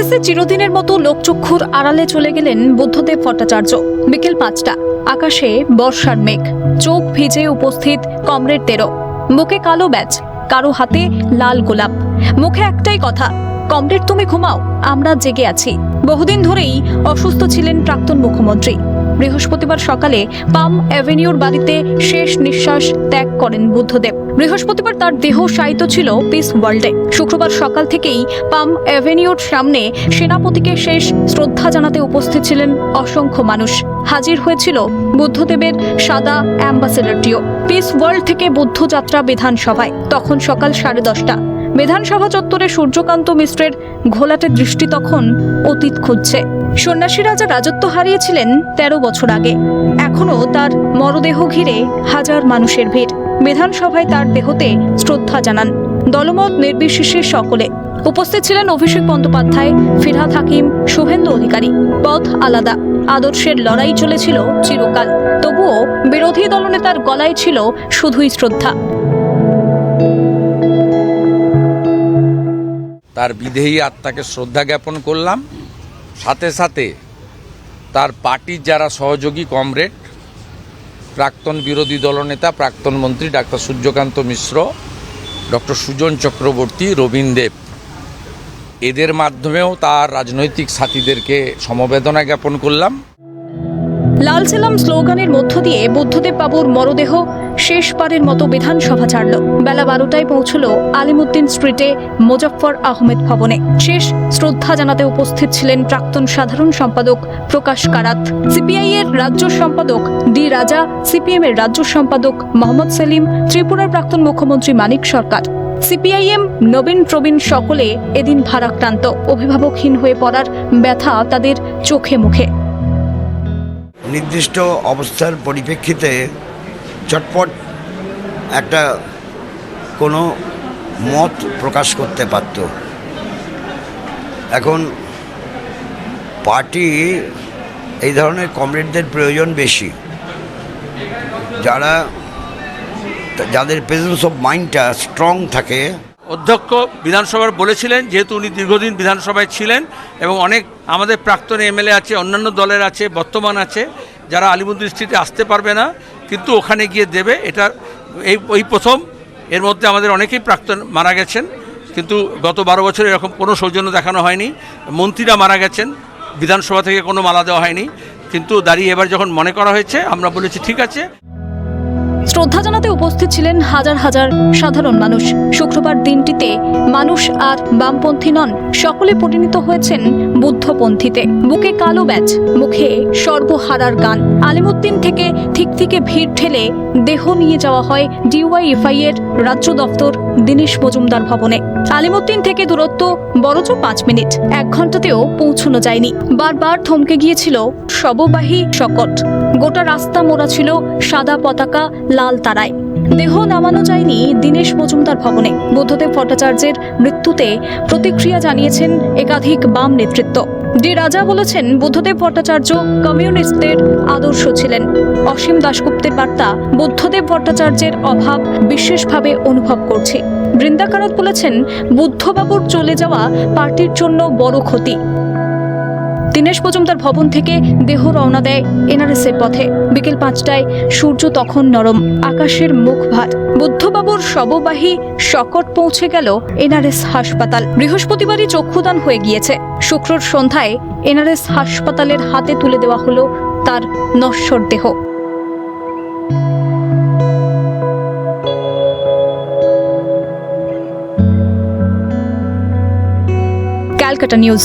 আস্তে চিরদিনের মতো লোকচক্ষুর আড়ালে চলে গেলেন বুদ্ধদেব ভট্টাচার্য। বিকেল পাঁচটা, আকাশে বর্ষার মেঘ। চোখ ভিজে উপস্থিত কমরেডদেরও মুখে কালো ব্যাচ কারও হাতে লাল গোলাপ। মুখে একটাই কথা, কমরেড তুমি ঘুমাও, আমরা জেগে আছি। বহুদিন ধরেই অসুস্থ ছিলেন প্রাক্তন মুখ্যমন্ত্রী। বৃহস্পতিবার সকালে পাম অ্যাভিনিউর বাড়িতে শেষ নিঃশ্বাস ত্যাগ করেন বুদ্ধদেব। বৃহস্পতিবার তার দেহ শায়িত ছিল পিস ওয়ার্ল্ডে শুক্রবার সকাল থেকেই পাম অ্যাভিনিউর সামনে সেনাপতিকে শেষ শ্রদ্ধা জানাতে উপস্থিত ছিলেন অসংখ্য মানুষ। হাজির হয়েছিল বুদ্ধদেবের সাদা অ্যাম্বাসেডরটিও। পিস ওয়ার্ল্ড থেকে বুদ্ধযাত্রা বিধানসভায়, তখন সকাল সাড়ে দশটা। বিধানসভা চত্বরে সূর্যকান্ত মিশ্রের ঘোলাটে দৃষ্টি তখন অতীত খুঁজছে। সন্ন্যাসী রাজা রাজত্ব হারিয়েছিলেন তেরো বছর আগে। এখনও তার মরদেহ ঘিরে হাজার মানুষের ভিড়। বিধানসভায় তার দেহতে শ্রদ্ধা জানান। দলমত নির্বিশেষে সকলে। উপস্থিত ছিলেন অভিষেক বন্দ্যোপাধ্যায়, ফিরহাদ হাকিম, শুভেন্দু অধিকারী। পথ আলাদা। আদর্শের লড়াই চলেছিল চিরকাল। তবুও বিরোধী দলনেতার গলায় ছিল শুধুই শ্রদ্ধা। তার বিধেয়ী আত্মাকে শ্রদ্ধা জ্ঞাপন করলাম। সাথে সাথে তার পার্টির যারা সহযোগী কমরেড, প্রাক্তন বিরোধী দলনেতা, প্রাক্তন মন্ত্রী ডাক্তার সূর্যকান্ত মিশ্র, ডক্টর সুজন চক্রবর্তী রবীন দেব এদের মাধ্যমেও তার রাজনৈতিক সাথীদেরকে সমবেদনা জ্ঞাপন করলাম। লাল সেলাম স্লোগানের মধ্য দিয়ে বুদ্ধদেব বাবুর মরদেহ শেষবারের মতো বিধানসভা ছাড়ল। বেলা বারোটায় পৌঁছল আলিমুদ্দিন স্ট্রিটে মোজাফফর আহমেদ ভবনে। শেষ শ্রদ্ধা জানাতে উপস্থিত ছিলেন প্রাক্তন সাধারণ সম্পাদক প্রকাশ কারাত। সিপিআই এর রাজ্য সম্পাদক ডি রাজা, সিপিএম এর রাজ্য সম্পাদক মোহাম্মদ সেলিম, ত্রিপুরার প্রাক্তন মুখ্যমন্ত্রী মানিক সরকার। সিপিআইএম, নবীন প্রবীণ সকলে এদিন ভারাক্রান্ত। অভিভাবকহীন হয়ে পড়ার ব্যথা তাদের চোখে মুখে। নির্দিষ্ট অবস্থার পরিপ্রেক্ষিতে চটপট একটা কোনো মত প্রকাশ করতে পারত। এখন পার্টি এই ধরনের কমরেডদের প্রয়োজন বেশি। যারা, যাদের প্রেজেন্স অফ মাইন্ডটা স্ট্রং থাকে অধ্যক্ষ বিধানসভার বলেছিলেন, যেহেতু উনি দীর্ঘদিন বিধানসভায় ছিলেন এবং অনেক আমাদের প্রাক্তন এমএলএ আছে, অন্যান্য দলের আছে, বর্তমান আছে, যারা আলিমুদ্দিন স্ট্রিটে আসতে পারবে না, কিন্তু ওখানে গিয়ে দেবে। এটা এই, ওই প্রথম। এর মধ্যে আমাদের অনেকেই প্রাক্তন মারা গেছেন, কিন্তু গত বারো বছর এরকম কোনো সৌজন্য দেখানো হয়নি। মন্ত্রীরা মারা গেছেন, বিধানসভা থেকে কোনো মালা দেওয়া হয়নি, কিন্তু দাঁড়িয়ে এবার যখন মনে করা হয়েছে, আমরা বলেছি, ঠিক আছে। শ্রদ্ধা জানাতে উপস্থিত ছিলেন হাজার হাজার সাধারণ মানুষ। শুক্রবার দিনটিতে মানুষ আর বামপন্থী নন, সকলে পরিণত হয়েছেন বুদ্ধপন্থীতে। বুকে কালো ব্যাচ মুখে সর্বহারার গান। আলিমুদ্দিন থেকে ঠিক থেকে ভিড় ঠেলে দেহ নিয়ে যাওয়া হয় ডিওয়াইএফআই এর রাজ্য দপ্তর দীনেশ মজুমদার ভবনে। আলিমুদ্দিন থেকে দূরত্ব বরজ পাঁচ মিনিট। এক ঘন্টাতেও পৌঁছানো যায়নি। বারবার থমকে গিয়েছিল শববাহী শকট গোটা রাস্তা মোড়া ছিল সাদা পতাকা, লাল তারায়। দেহ নামানো যায়নি দীনেশ মজুমদার ভবনে। বুদ্ধদেব ভট্টাচার্যের মৃত্যুতে প্রতিক্রিয়া জানিয়েছেন একাধিক বাম নেতৃত্ব। ডি রাজা বলেছেন, বুদ্ধদেব ভট্টাচার্য কমিউনিস্টদের আদর্শ ছিলেন। অসীম দাশগুপ্তের বার্তা বুদ্ধদেব ভট্টাচার্যের অভাব বিশেষভাবে অনুভব করছে। বৃন্দাকারত বলেছেন, বুদ্ধবাবুর চলে যাওয়া পার্টির জন্য বড় ক্ষতি। দীনেশ মজুমদার ভবন থেকে দেহ রওনা দেয় এনআরএস এর পথে। বিকেল পাঁচটায় সূর্য তখন নরম, আকাশের মুখ ভাত বুদ্ধবাবুর শববাহী শকট পৌঁছে গেল এনআরএস হাসপাতাল। বৃহস্পতিবারই চক্ষুদান হয়ে গিয়েছে। শুক্রর সন্ধ্যায় এনআরএস হাসপাতালের হাতে তুলে দেওয়া হলো তার নশ্বর দেহ। Calcutta news.